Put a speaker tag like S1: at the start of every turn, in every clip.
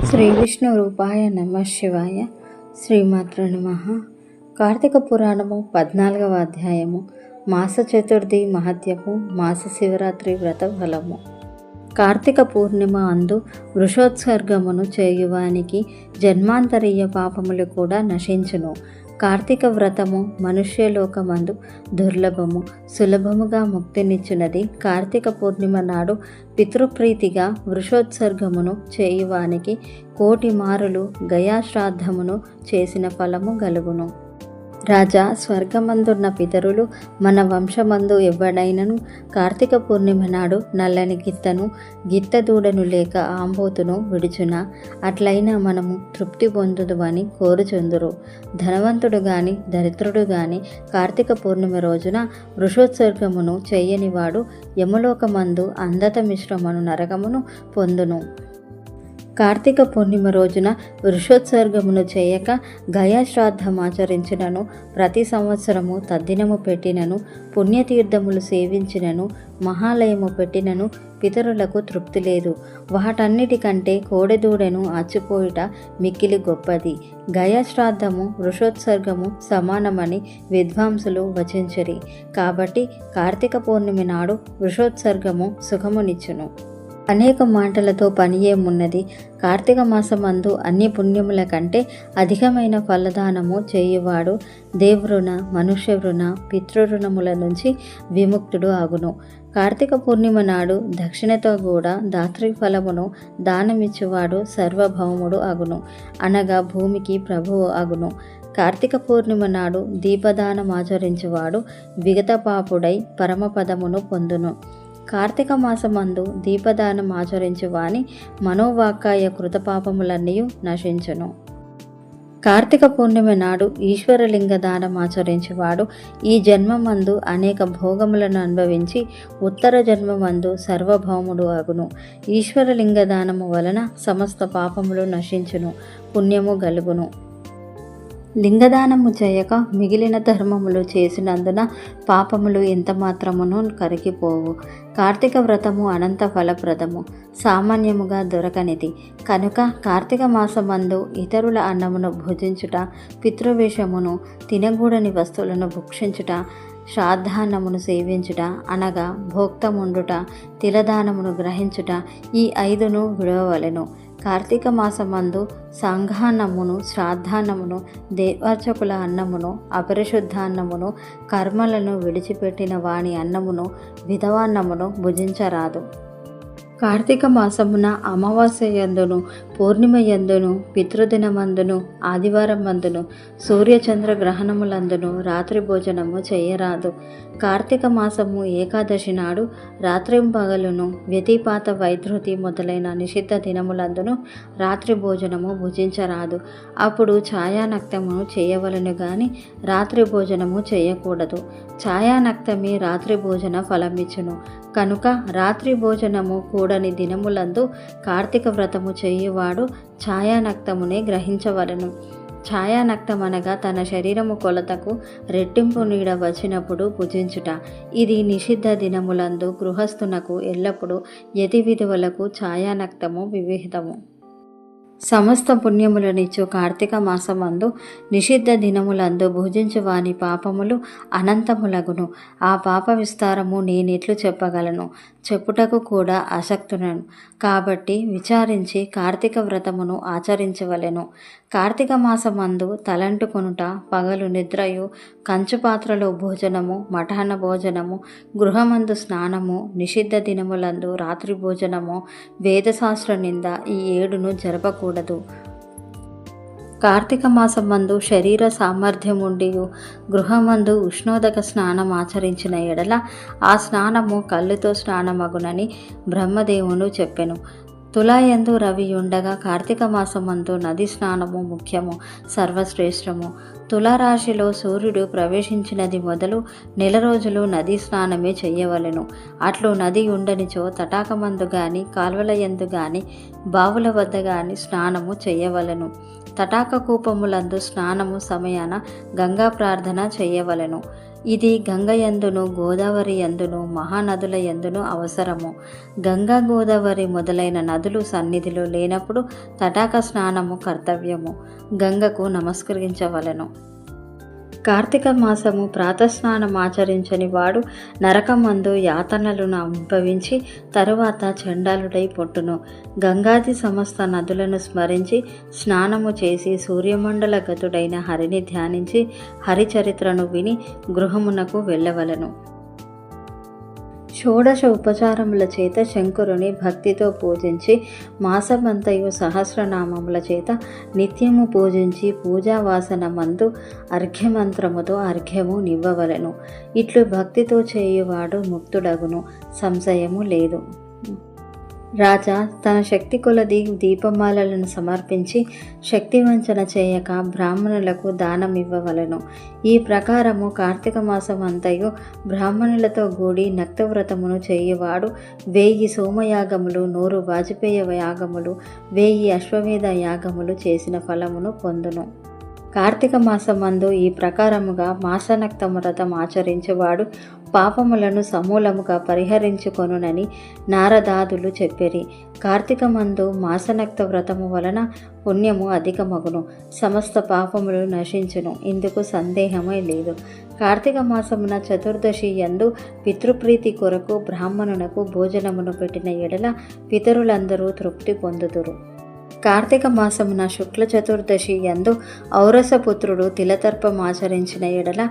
S1: శ్రీ విష్ణు రూపాయ నమ శివాయ. శ్రీమాత్ర నమ. కార్తీక పురాణము పద్నాలుగవ అధ్యాయము. మాస చతుర్థి మహత్యము. మాస శివరాత్రి వ్రత ఫలము. కార్తీక పూర్ణిమ అందు వృషోత్సర్గమును చేయువానికి జన్మాంతరీయ పాపములు కూడా నశించును. కార్తీక వ్రతము మనుష్యలోకమందు దుర్లభము. సులభముగా ముక్తినిచ్చినది కార్తీక పూర్ణిమ నాడు పితృప్రీతిగా వృషోత్సర్గమును చేయువానికి కోటి మారులు గయాశ్రాద్ధమును చేసిన ఫలము గలుగును. రాజా స్వర్గమందున్న పితరులు మన వంశమందు ఎవడైనను? కార్తీక పూర్ణిమ నాడు నల్లని గిత్తను గిత్త దూడను లేక ఆంబోతును విడుచున? అట్లయినా మనము తృప్తి పొందుదు అని కోరుచుందురు. ధనవంతుడు గాని దరిద్రుడు గాని కార్తీక పూర్ణిమ రోజున వృషోత్సర్గమును చేయనివాడు యమలోకమందు అందత మిశ్రమను నరకమును పొందును. కార్తీక పూర్ణిమ రోజున వృషోత్సర్గమును చేయక గయాశ్రాద్ధం ఆచరించినను ప్రతి సంవత్సరము తద్దినము పెట్టినను పుణ్యతీర్థములు సేవించినను మహాలయము పెట్టినను పితరులకు తృప్తి లేదు. వాటన్నిటికంటే కోడెదూడెను అచ్చిపోయుట మిక్కిలి గొప్పది. గయాశ్రాద్ధము వృషోత్సర్గము సమానమని విద్వాంసులు వచించరి. కాబట్టి కార్తీక పూర్ణిమ నాడు వృషోత్సర్గము సుఖమునిచ్చును. అనేక మాటలతో పని ఏమున్నది కార్తీక మాసమందు అన్ని పుణ్యముల కంటే అధికమైన ఫలదానము చేయువాడు దేవృణ రుణ పితృరుణముల నుంచి విముక్తుడు ఆగును. కార్తీక పూర్ణిమ నాడు దక్షిణతో కూడా దాత్రి ఫలమును దానమిచ్చువాడు సర్వభౌముడు అగును అనగా భూమికి ప్రభువు అగును కార్తీక పూర్ణిమ నాడు దీపదానం ఆచరించువాడు విగతపాపుడై పరమపదమును పొందును. కార్తీక మాసమందు దీపదానం ఆచరించు వాని మనోవాకాయ కృతపాపములన్నీ నశించును. కార్తీక పూర్ణిమ నాడు ఈశ్వరలింగ దానం ఆచరించేవాడు ఈ జన్మమందు అనేక భోగములను అనుభవించి ఉత్తర జన్మమందు సర్వభౌముడు అగును. ఈశ్వరలింగ దానము వలన సమస్త పాపములు నశించును పుణ్యము గలుగును. లింగదానము చేయక మిగిలిన ధర్మములు చేసినందున పాపములు ఎంత మాత్రమును కరిగిపోవు. కార్తీక వ్రతము అనంత ఫలప్రదము. సామాన్యముగా దొరకనిది. కనుక కార్తీక మాసమందు ఇతరుల అన్నమును భుజించుట పితృవేషమును తినగూడని వస్తువులను భుక్షించుట శ్రాద్ధాన్నమును సేవించుట అనగా భోక్తముండుట తిలదానమును గ్రహించుట ఈ ఐదును విడవవలెను. కార్తీక మాసమందు సంఘాన్నమును శ్రాద్ధాన్నమును దేవార్చకుల అన్నమును అపరిశుద్ధాన్నమును కర్మలను విడిచిపెట్టిన వాని అన్నమును విధవాన్నమును భుజించరాదు. కార్తీక మాసమున అమావాస్య యందును పూర్ణిమ యందును పితృదినమందును ఆదివారం మందును సూర్యచంద్ర గ్రహణములందును రాత్రి భోజనము చేయరాదు. కార్తీక మాసము ఏకాదశి నాడు రాత్రింపగలును వ్యతిపాత వైద్యుతి మొదలైన నిషిద్ధ దినములందును రాత్రి భోజనము భుజించరాదు. అప్పుడు ఛాయానక్తమును చేయవలను గాని రాత్రి భోజనము చేయకూడదు. ఛాయానక్తమే రాత్రి భోజన ఫలమిచ్చును. కనుక రాత్రి భోజనము కూడని దినములందు కార్తీక వ్రతము చేయువాడు ఛాయానక్తమునే గ్రహించవలను. ఛాయానక్తమనగా తన శరీరము కొలతకు రెట్టింపు నీడ వచ్చినప్పుడు భుజించుట ఇది నిషిద్ధ దినములందు గృహస్థునకు ఎల్లప్పుడూ యతి విధువులకు ఛాయానక్తము వివిహితము. సమస్త పుణ్యములనిచ్చు కార్తీక మాసమందు నిషిద్ధ దినములందు భుజించు వాని పాపములు అనంతములగును. ఆ పాప విస్తారము నేనెట్లు చెప్పగలను. చెప్పుటకు కూడా ఆసక్తునను కాబట్టి విచారించి కార్తీక వ్రతమును ఆచరించవలెను. కార్తీక మాసమందు తలంటుకొనుట పగలు నిద్రయు కంచు పాత్రలో భోజనము మఠాన భోజనము గృహమందు స్నానము నిషిద్ధ దినములందు రాత్రి భోజనము వేదశాస్త్ర నింద ఈ ఏడును జరపకూడదు. కార్తీక మాసమందు శరీర సామర్థ్యముండి గృహమందు ఉష్ణోదక స్నానం ఆచరించిన ఎడల ఆ స్నానము కళ్ళుతో స్నానమగునని బ్రహ్మదేవును చెప్పెను. తులాయందు రవి ఉండగా కార్తీక మాసమందు నది స్నానము ముఖ్యము సర్వశ్రేష్టము. తులారాశిలో సూర్యుడు ప్రవేశించినది మొదలు నెల రోజులు నదీ స్నానమే చేయవలెను. అట్లు నది ఉండనిచో తటాకమందు గాని కాల్వల యందు గాని బావుల వద్ద గాని స్నానము చేయవలెను. తటాక కూపములందు స్నానము సమయాన గంగా ప్రార్థన చేయవలెను. ఇది గంగ యందును గోదావరి యందును మహానదుల యందును అవసరము. గంగా గోదావరి మొదలైన నదులు సన్నిధిలో లేనప్పుడు తటాక స్నానము కర్తవ్యము. గంగకు నమస్కరించవలెను. కార్తీక మాసము ప్రాతస్నానం ఆచరించని వాడు నరకమందు యాతనలను అనుభవించి తరువాత చండాలుడై పొట్టును. గంగాది సమస్త నదులను స్మరించి స్నానము చేసి సూర్యమండల గతుడైన హరిని ధ్యానించి హరిచరిత్రను విని గృహమునకు వెళ్ళవలను. షోడశ ఉపచారముల చేత శంకరుని భక్తితో పూజించి మాసమంతయు సహస్రనామముల చేత నిత్యము పూజించి పూజావాసన మందు అర్ఘ్యమంత్రముతో అర్ఘ్యము నివ్వవలెను. ఇట్లు భక్తితో చేయువాడు ముక్తుడగును. సంశయము లేదు. రాజా తన శక్తి కొలది దీపమాలలను సమర్పించి శక్తివంచన చేయక బ్రాహ్మణులకు దానం ఇవ్వవలెను. ఈ ప్రకారము కార్తీక మాసం అంతయు బ్రాహ్మణులతో కూడి నక్తవ్రతమును చేయువాడు వేయి సోమయాగములు నూరు వాజపేయ యాగములు వేయి అశ్వమేధ యాగములు చేసిన ఫలమును పొందును. కార్తీక మాసమందు ఈ ప్రకారముగా మాసనక్త వ్రతం ఆచరించేవాడు పాపములను సమూలముగా పరిహరించుకొనునని నారదాదులు చెప్పిరి. కార్తీక మందు మాసనక్త వ్రతము వలన పుణ్యము అధికమగును సమస్త పాపములు నశించును ఇందుకు సందేహమే లేదు. కార్తీక మాసమున చతుర్దశి యందు పితృప్రీతి కొరకు బ్రాహ్మణునకు భోజనమును పెట్టిన ఎడల పితరులందరూ తృప్తి పొందుదురు. కార్తీక మాసమున శుక్ల చతుర్దశి యందు ఔరసపుత్రుడు తిలతర్పమాచరించిన ఎడల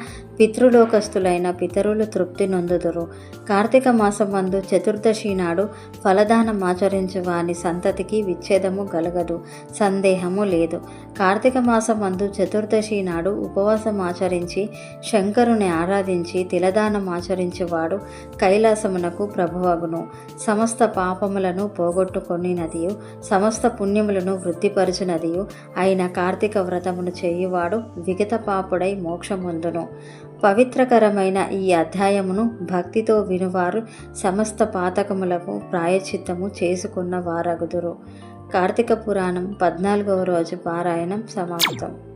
S1: పితృలోకస్తులైన పితరులు తృప్తి నొందుదురు. కార్తీక మాసమందు చతుర్దశి నాడు ఫలదానం ఆచరించు వాని సంతతికి విచ్ఛేదము గలగదు. సందేహము లేదు. కార్తీక మాసమందు చతుర్దశి నాడు ఉపవాసం ఆచరించి శంకరుని ఆరాధించి తిలదానం ఆచరించేవాడు కైలాసమునకు ప్రభువగును. సమస్త పాపములను పోగొట్టుకొని నదియు సమస్త పుణ్యములను వృద్ధిపరచునదియు అయిన కార్తీక వ్రతమును చేయువాడు విగత పాపుడై మోక్షముందును. పవిత్రకరమైన ఈ అధ్యాయమును భక్తితో వినువారు సమస్త పాతకములకు ప్రాయచిత్తము చేసుకున్న వారగుదురు. కార్తీక పురాణం పద్నాలుగవ రోజు పారాయణం సమాప్తం.